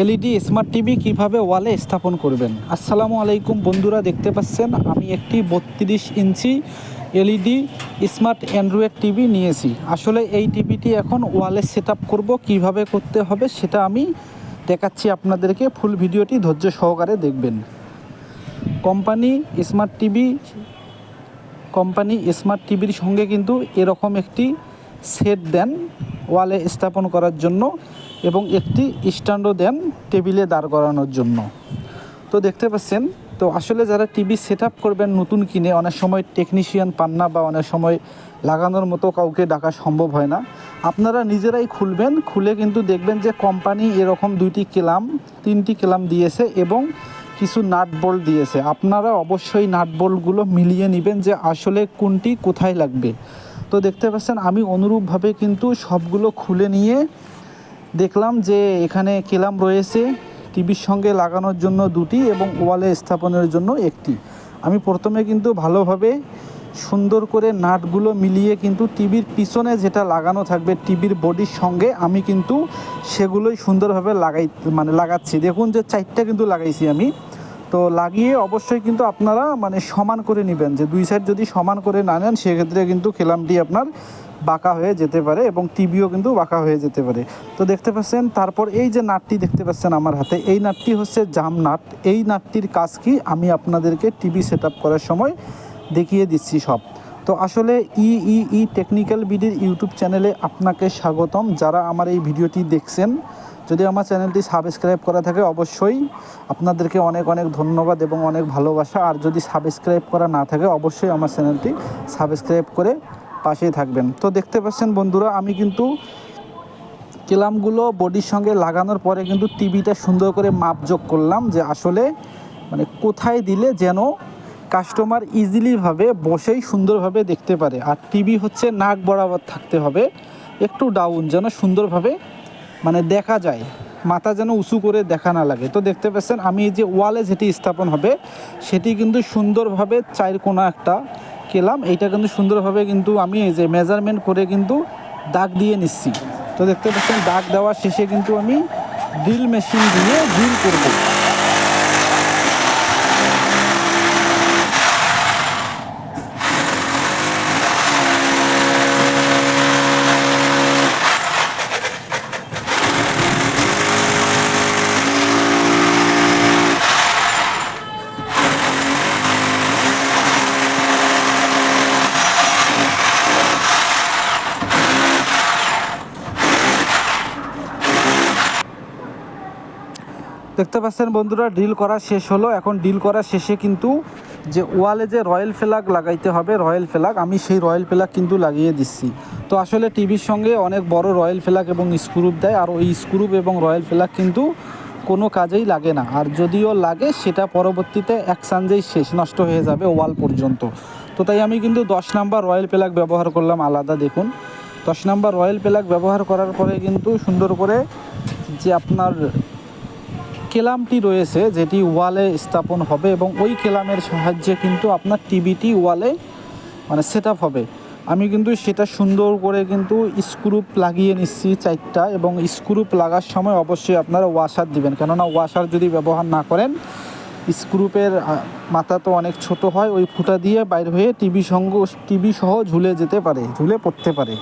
LED smart TV কীভাবে ওয়ালে স্থাপন করবেন? আসসালামু আলাইকুম বন্ধুরা, দেখতে পাচ্ছেন আমি একটি বত্রিশ inch LED smart Android TV নিয়েছি। আসলে এই টিভিটি এখন ওয়ালে সেট আপ করব, কীভাবে করতে হবে সেটা আমি দেখাচ্ছি আপনাদেরকে। ফুল ভিডিওটি ধৈর্য সহকারে দেখবেন। Company smart TV, company smart টিভির সঙ্গে কিন্তু এরকম একটি সেট দেন ওয়ালে স্থাপন করার জন্য। এবং একটি স্ট্যান্ডও দেন টেবিলে দাঁড় করানোর জন্য। তো দেখতে পাচ্ছেন, তো আসলে যারা টিভি সেট করবেন, নতুন কিনে, অনেক সময় টেকনিশিয়ান পান না বা অনেক সময় লাগানোর মতো কাউকে ডাকা সম্ভব হয় না, আপনারা নিজেরাই খুলবেন, খুলে কিন্তু দেখবেন যে কোম্পানি এরকম দুইটি কেলাম, তিনটি কেলাম দিয়েছে এবং কিছু নাট দিয়েছে। আপনারা অবশ্যই নাট মিলিয়ে নেবেন যে আসলে কোনটি কোথায় লাগবে। তো দেখতে পাচ্ছেন, আমি অনুরূপভাবে কিন্তু সবগুলো খুলে নিয়ে দেখলাম যে এখানে কেলাম রয়েছে, টিভির সঙ্গে লাগানোর জন্য দুটি এবং ওয়ালে স্থাপনের জন্য একটি। আমি প্রথমে কিন্তু ভালোভাবে সুন্দর করে নাটগুলো মিলিয়ে কিন্তু টিভির পিছনে যেটা লাগানো থাকবে টিভির বডির সঙ্গে আমি কিন্তু সেগুলোই সুন্দরভাবে লাগাই মানে লাগাচ্ছি। দেখুন যে চারটা কিন্তু লাগাইছি আমি। তো লাগিয়ে অবশ্যই কিন্তু আপনারা মানে সমান করে নেবেন। যে দুই সাইড যদি সমান করে না নেন, সেক্ষেত্রে কিন্তু খেলামটি আপনার বাঁকা হয়ে যেতে পারে এবং টিভিও কিন্তু বাঁকা হয়ে যেতে পারে। তো দেখতে পাচ্ছেন, তারপর এই যে নাটটি দেখতে পাচ্ছেন আমার হাতে, এই নাটটি হচ্ছে জাম নাট। এই নাটটির কাজ কি? আমি আপনাদেরকে টিভি সেট করার সময় দেখিয়ে দিচ্ছি সব। তো আসলে ই ই ই টেকনিক্যাল বিডির ইউটিউব চ্যানেলে আপনাকে স্বাগতম। যারা আমার এই ভিডিওটি দেখছেন যদি আমার চ্যানেলটি সাবস্ক্রাইব করা থাকে অবশ্যই আপনাদেরকে অনেক অনেক ধন্যবাদ এবং অনেক ভালোবাসা। আর যদি সাবস্ক্রাইব করা না থাকে অবশ্যই আমার চ্যানেলটি সাবস্ক্রাইব করে পাশেই থাকবেন। তো দেখতে পাচ্ছেন বন্ধুরা, আমি কিন্তু কেলামগুলো বডির সঙ্গে লাগানোর পরে কিন্তু টিভিটা সুন্দর করে মাপযোগ করলাম যে আসলে মানে কোথায় দিলে যেন কাস্টমার ইজিলিভাবে বসেই সুন্দরভাবে দেখতে পারে। আর টিভি হচ্ছে নাক বরাবর থাকতে হবে, একটু ডাউন যেন সুন্দরভাবে মানে দেখা যায়। মাথা যেন উঁচু করে দেখা না লাগে। তো দেখতে পাচ্ছেন, আমি এই যে ওয়ালে যেটি স্থাপন হবে, সেটি কিন্তু সুন্দরভাবে চায়ের কোনা একটা কেলাম। এইটা কিন্তু সুন্দরভাবে কিন্তু আমি এই যে মেজারমেন্ট করে কিন্তু দাগ দিয়ে নিচ্ছি। তো দেখতে পাচ্ছেন, দাগ দেওয়ার শেষে কিন্তু আমি ড্রিল মেশিন দিয়ে ড্রিল করব। দেখতে পাচ্ছেন বন্ধুরা ডিল করা শেষ হলো। এখন ডিল করা শেষে কিন্তু যে ওয়ালে যে রয়্যাল ফ্ল্যাগ লাগাইতে হবে, রয়্যাল ফ্ল্যাগ, আমি সেই রয়্যাল ফ্ল্যাগ কিন্তু লাগিয়ে দিচ্ছি। তো আসলে টিভির সঙ্গে অনেক বড় রয়্যাল ফ্ল্যাগ এবং স্ক্রুপ দেয়, আর ওই স্ক্রুপ এবং রয়্যাল ফ্ল্যাগ কিন্তু কোনো কাজেই লাগে না। আর যদিও লাগে, সেটা পরবর্তীতে এক সানজেই শেষ, নষ্ট হয়ে যাবে ওয়াল পর্যন্ত। তো তাই আমি কিন্তু দশ নাম্বার রয়্যাল প্লাগ ব্যবহার করলাম, আলাদা দেখুন। দশ নাম্বার রয়্যাল প্লাগ ব্যবহার করার পরে কিন্তু সুন্দর করে যে আপনার কেলামটি রয়েছে, যেটি ওয়ালে স্থাপন হবে এবং ওই কেলামের সাহায্যে কিন্তু আপনার টিভিটি ওয়ালে মানে সেট হবে। আমি কিন্তু সেটা সুন্দর করে কিন্তু স্ক্রুপ লাগিয়ে নিচ্ছি চারটা এবং স্ক্রুপ লাগার সময় অবশ্যই আপনারা ওয়াশার দিবেন। কেননা ওয়াশার যদি ব্যবহার না করেন, স্ক্রুপের মাথা তো অনেক ছোট হয়, ওই ফুটা দিয়ে বাইর হয়ে টিভি সঙ্গ, টিভি সহ ঝুলে যেতে পারে, ঝুলে পড়তে পারে।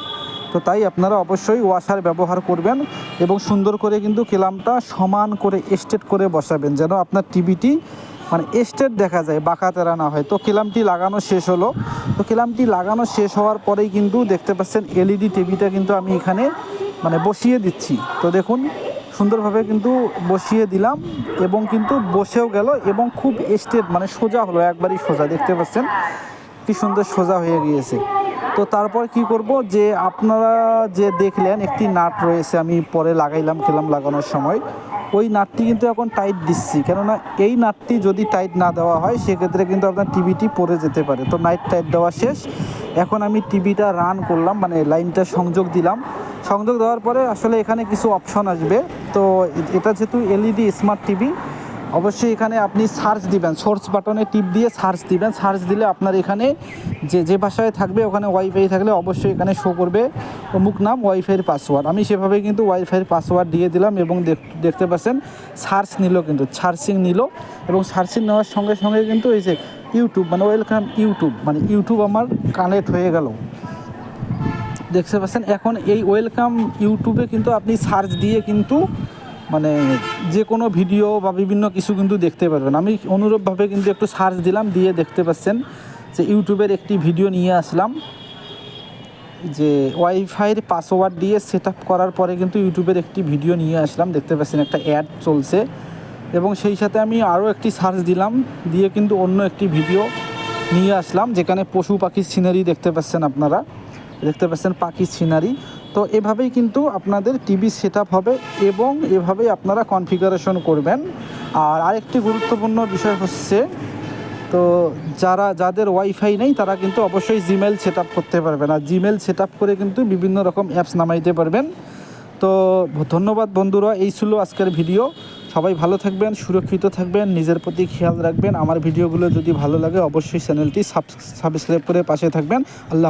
তো তাই আপনারা অবশ্যই ওয়াশার ব্যবহার করবেন এবং সুন্দর করে কিন্তু কেলামটা সমান করে এস্টেট করে বসাবেন যেন আপনার টিভিটি মানে এস্টেট দেখা যায় বাঁকা তেরা না হয়। তো কেলামটি লাগানো শেষ হলো। তো কেলামটি লাগানো শেষ হওয়ার পরেই কিন্তু দেখতে পাচ্ছেন এলইডি টিভিটা কিন্তু আমি এখানে মানে বসিয়ে দিচ্ছি। তো দেখুন, সুন্দরভাবে কিন্তু বসিয়ে দিলাম এবং কিন্তু বসেও গেল এবং খুব এস্টেট মানে সোজা হলো, একবারই সোজা। দেখতে পাচ্ছেন কি সুন্দর সোজা হয়ে গিয়েছে। তো তারপর কি করব? যে আপনারা যে দেখলেন, একটি নাট রয়েছে, আমি পরে লাগাইলাম, খেলাম লাগানোর সময়। ওই নাটটি কিন্তু এখন টাইট দিচ্ছি। কেননা এই নাটটি যদি টাইট না দেওয়া হয়, সেক্ষেত্রে কিন্তু আপনার টিভিটি পড়ে যেতে পারে। তো নাইট টাইট দেওয়া শেষ। এখন আমি টিভিটা রান করলাম মানে লাইনটা সংযোগ দিলাম। সংযোগ দেওয়ার পরে আসলে এখানে কিছু অপশন আসবে। তো এটা যেহেতু এলইডি স্মার্ট টিভি অবশ্যই এখানে আপনি সার্চ দিবেন সোর্স বাটনে টিপ দিয়ে সার্চ দিবেন। সার্চ দিলে আপনার এখানে যে যে ভাষায় থাকবে, ওখানে ওয়াইফাই থাকলে অবশ্যই এখানে শো করবে অমুক নাম ওয়াইফাইয়ের পাসওয়ার্ড আমি সেভাবে কিন্তু ওয়াইফাইয়ের পাসওয়ার্ড দিয়ে দিলাম এবং দেখতে পাচ্ছেন সার্চ নিল কিন্তু সার্চিং নিল এবং সার্চিং নেওয়ার সঙ্গে সঙ্গে কিন্তু এই যে ইউটিউব মানে ওয়েলকাম ইউটিউব মানে ইউটিউব আমার কানেক্ট হয়ে গেল। দেখতে পাচ্ছেন, এখন এই ওয়েলকাম ইউটিউবে কিন্তু আপনি সার্চ দিয়ে কিন্তু মানে যে কোনো ভিডিও বা বিভিন্ন কিছু কিন্তু দেখতে পারবেন। আমি অনুরূপভাবে কিন্তু একটু সার্চ দিলাম, দিয়ে দেখতে পাচ্ছেন যে ইউটিউবের একটি ভিডিও নিয়ে আসলাম। যে ওয়াইফাইয়ের পাসওয়ার্ড দিয়ে সেট করার পরে কিন্তু ইউটিউবের একটি ভিডিও নিয়ে আসলাম। দেখতে পাচ্ছেন একটা অ্যাড চলছে। এবং সেই সাথে আমি আরও একটি সার্চ দিলাম, দিয়ে কিন্তু অন্য একটি ভিডিও নিয়ে আসলাম, যেখানে পশু পাখির সিনারি দেখতে পাচ্ছেন আপনারা। দেখতে পাচ্ছেন পাখির সিনারি তো এভাবেই কিন্তু আপনাদের টিভি সেট হবে এবং এভাবেই আপনারা কনফিগারেশন করবেন। আর আরেকটি গুরুত্বপূর্ণ বিষয় হচ্ছে, তো যারা, যাদের ওয়াইফাই নেই, তারা কিন্তু অবশ্যই জিমেল সেট করতে পারবেন আর জিমেল সেট করে কিন্তু বিভিন্ন রকম অ্যাপস নামাইতে পারবেন। তো ধন্যবাদ বন্ধুরা, এই ছিল আজকের ভিডিও সবাই ভালো থাকবেন, সুরক্ষিত থাকবেন, নিজের প্রতি খেয়াল রাখবেন। আমার ভিডিওগুলো যদি ভালো লাগে, অবশ্যই চ্যানেলটি সাবস্ক্রাইব করে পাশে থাকবেন। আল্লাহ